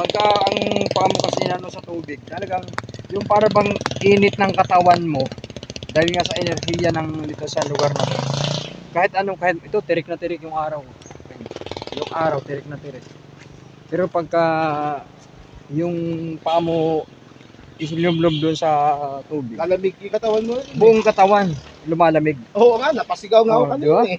pagka ang paa mo kasi nano sa tubig, talagang yung para bang init ng katawan mo dahil nga sa enerhiya ng dito sa lugar na to. Kahit anong, kahit ito, tirik na tirik yung araw. Yung araw, tirik na tirik. Pero pagka yung paa mo isilumlum doon sa tubig, Lalamig yung katawan mo. buong katawan lumalamig. Oo nga, napasigaw nga ako Oo, kanina di ba? eh.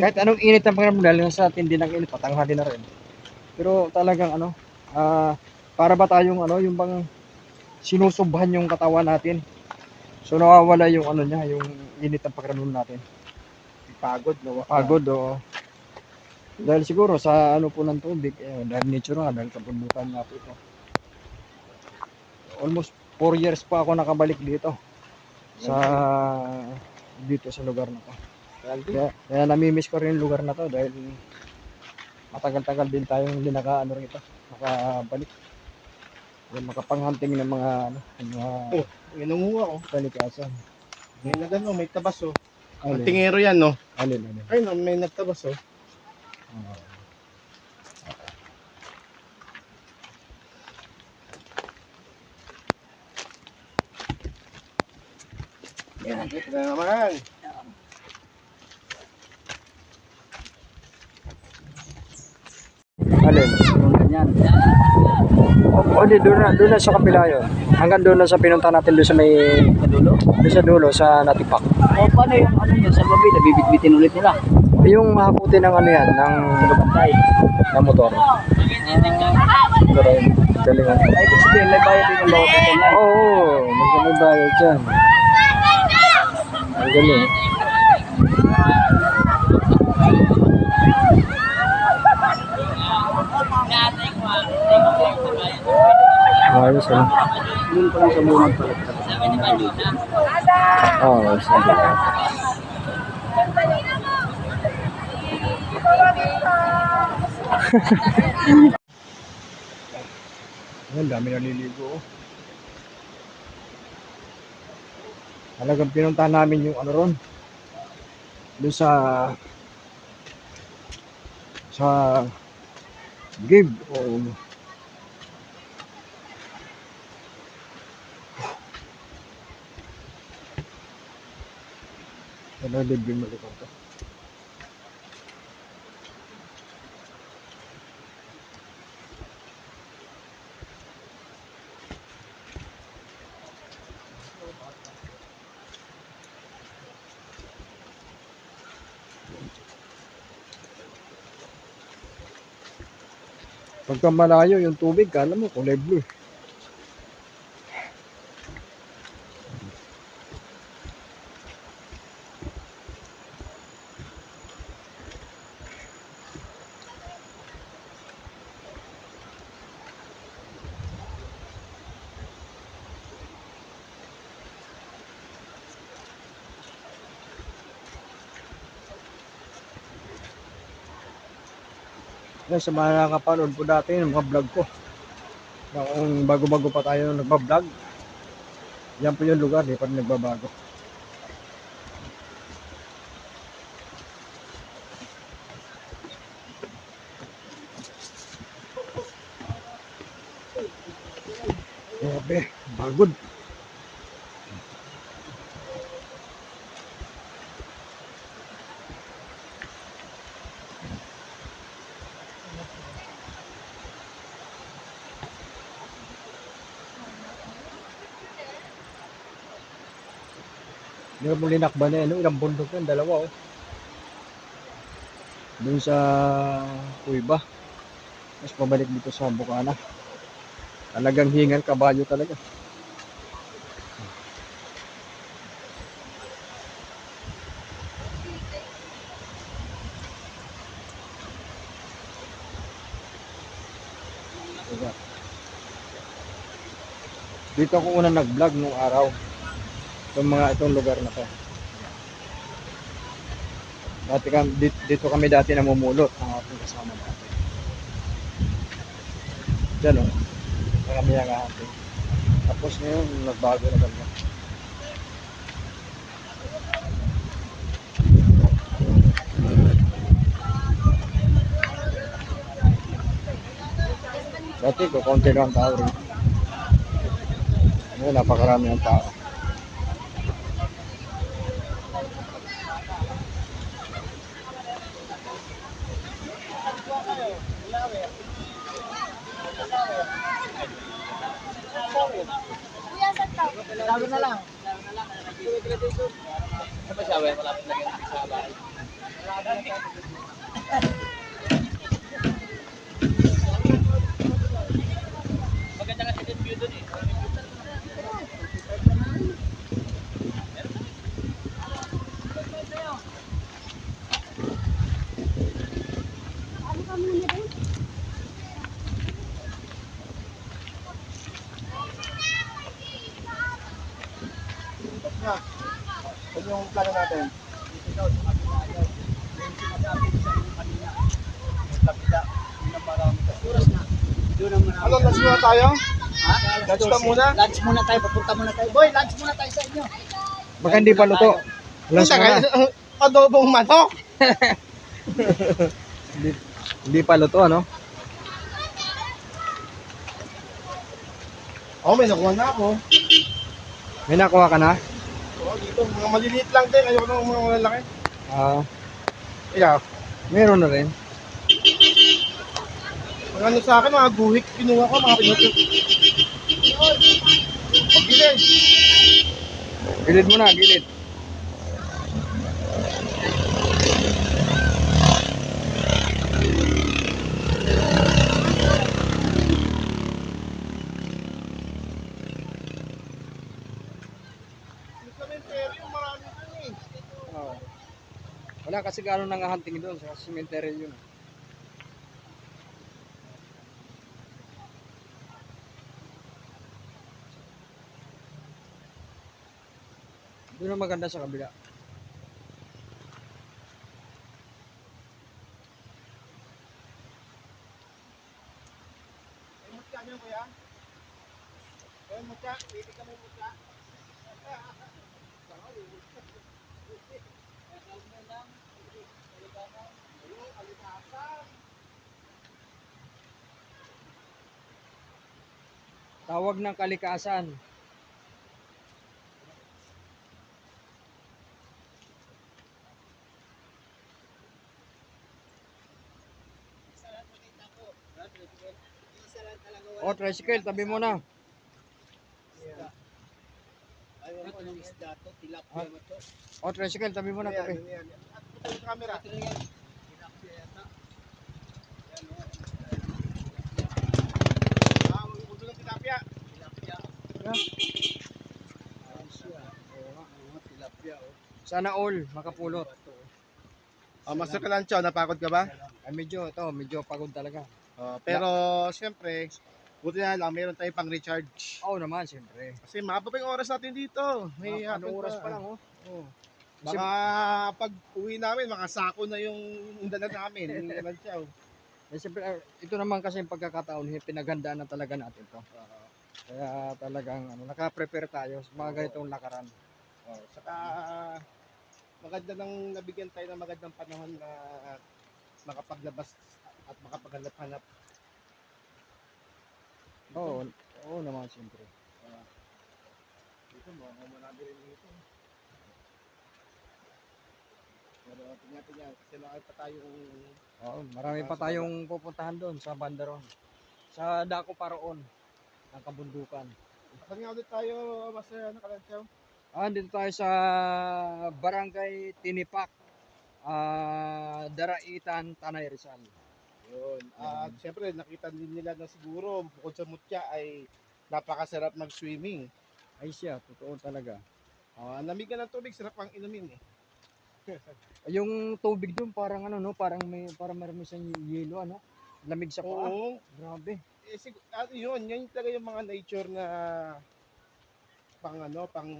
Kahit anong init ng pakiramdam dahil nga sa tindi ng init, patanghali na rin. Pero talagang ano, ah, para ba tayong ano, yung bang sinusubhan yung katawan natin. So nawawala yung ano niya, yung init ng pakiramdam natin. Pagod, no? Pagod o dahil siguro sa ano po ng tubig, eh, dahil nature nga, dahil kabundukan nga po ito. Almost 4 years pa ako nakabalik dito sa dito sa lugar na to. Kaya, kaya namimiss ko rin yung lugar na to dahil matagal-tagal din tayong hindi naka ano rito, nakabalik. Yung makapang-hunting ng mga ano, ng mga Oh. Inunguha ko. kalikasan. May nagano, may tabas oh. Alin, Tingero yan, no? alin, alin. Ay, no, may nagtabas oh. Ah. Yan, ito na naman. Ganyan. O, di, doon na, doon na sa kapila yun. Hanggang doon na sa pinunta natin doon sa may, Kadulo. doon sa dulo, sa natipak. O paano yung ano nyo sa gabi, nabibitbitin ulit nila. Yung mahaputi ng ano yan, ng, Bantay. ng motor. Pero, galingan. Ay, ibig sabihin, may bayad din yung bawat ito Oo, oh, magkano bayad dyan. Ang galing. Ayos ah. Yun pa lang sa bunag pala. Oo, oh, sabi ko. Ang dami naliligo. oh. Talagang pinuntahan namin yung ano ron. Doon sa sa give o ano libre ito to. Pagka malayo yung tubig, kala mo kulay blue. Yan, sa mga nakapanood po dati ng mga vlog ko. Noong bago-bago pa tayo nagbablog. Yan po yung lugar, di pa nagbabago. Grabe, bagod. Hindi mo linakban na ano, ilang bundok yun, dalawa oh. Doon sa Cuiba. Mas pabalik dito sa Bukana. Talagang hingan kabayo talaga. Diba? Dito ako una nag-vlog nung araw itong mga itong lugar na to. Dati kami, dito, kami dati namumulot ang ating kasama dati. Diyan o. Oh. kami ang ating. Tapos ngayon, nagbago na kami. Dati ko, konti lang ang tao rin. Ngayon, napakarami ng tao. Lalo na lang. Ano ba siya? Malapit lang yung sa bahay. Na. Ano yung plano natin? Ano, lunch muna tayo? Ha? Lunch ka muna? Lunch muna tayo. Papunta muna tayo. Boy, lunch muna tayo sa inyo. Baka hindi pa luto. Last Punta na. kayo, Adobong manok. Hindi, hindi pa luto, ano? Oh, may nakuha na ako. May nakuha ka na? Oh, dito, mga maliliit lang din. Ayoko ng mga malalaki. Ah, Yeah. meron na rin. Mga ano sa akin, mga guhik, kinuha ko, mga pinutot. Pagbilin. Gilid mo na, gilid. Yung cemetery, marami dun eh. Oo. Wala kasi gano'n nang hunting doon sa cemetery yun. Doon ang maganda sa kabila. May mutya niyo, kuya? May mutya? Pili ka may mutya? Tawag ng kalikasan. O, tricycle, tabi mo na. Ayaw ko ng isda to. Tilapia mo to. O, tricycle, tabi mo na, tabi. ito yung camera. Tilapia yata. Ah, ulo ng tilapia. Tilapia. Yeah. Ayan siya. Oo nga, oo nga, tilapia. Oh. Sana all, makapulot. Oh, Master Kalancho, napagod ka ba? Ay, medyo, ito, medyo pagod talaga. Oh, pero siyempre, buti na lang, meron tayong pang recharge. Oo naman, siyempre. Kasi mahaba pa yung oras natin dito. May Ano hapon oras pa lang, oh. Oh. Baka pag uwi namin, makasako na yung dala namin. yung Kalancho. Eh, siyempre, ah, ito naman kasi yung pagkakataon, eh, pinaghandaan na talaga natin to. Kaya talagang ano, naka-prepare tayo sa mga ganitong lakaran. Oh, saka maganda nang nabigyan tayo ng magandang panahon na makapaglabas at makapaghanap-hanap. Oo, oo naman siyempre. Dito mo, marami rin dito. Pero tingnan-tingnan, kasi marami pa tayong Oo, marami pa tayong pupuntahan doon sa Bandaron. Sa Daco Paraon, ng kabundukan. Saan nga ulit tayo, Master ano, Kalanchaw? Ah, dito tayo sa Barangay Tinipak, ah Daraitan, Tanay Rizal. Yun. At syempre, nakita din nila na siguro, bukod sa mutya ay napakasarap mag-swimming. Ay siya, totoo talaga. Ah, namigan ng tubig, sarap ang inumin eh. Yung tubig doon parang ano no, parang may parang marami sa yelo ano. Lamig sa paa. Oo. Grabe. Eh, sig- ano yun, yun talaga yung mga nature na pang ano, pang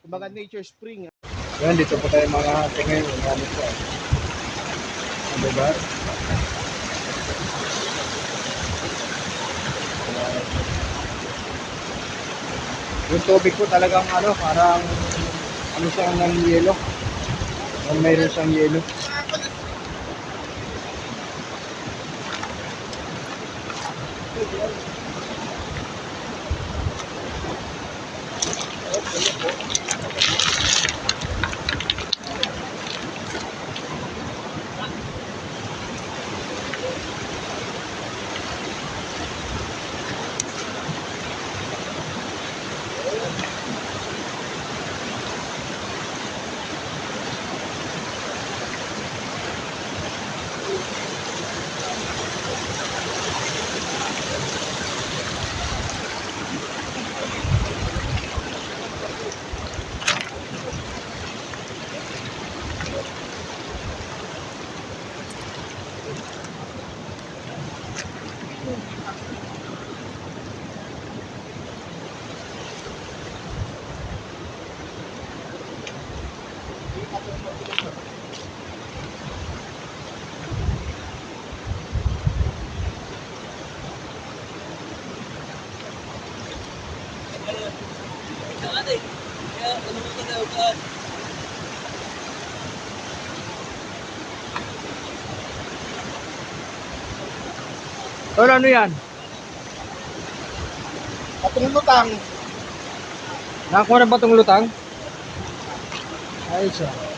kumbaga nature spring. Yan, dito po tayo mga tingin yung gamit ko. Ano ba? Yung tubig ko talagang ano, parang ano siya ng yelo. Mayroon siyang yelo. Tol, ano yan? Atong lutang. Nakakuha na ba itong lutang? Ayos ah.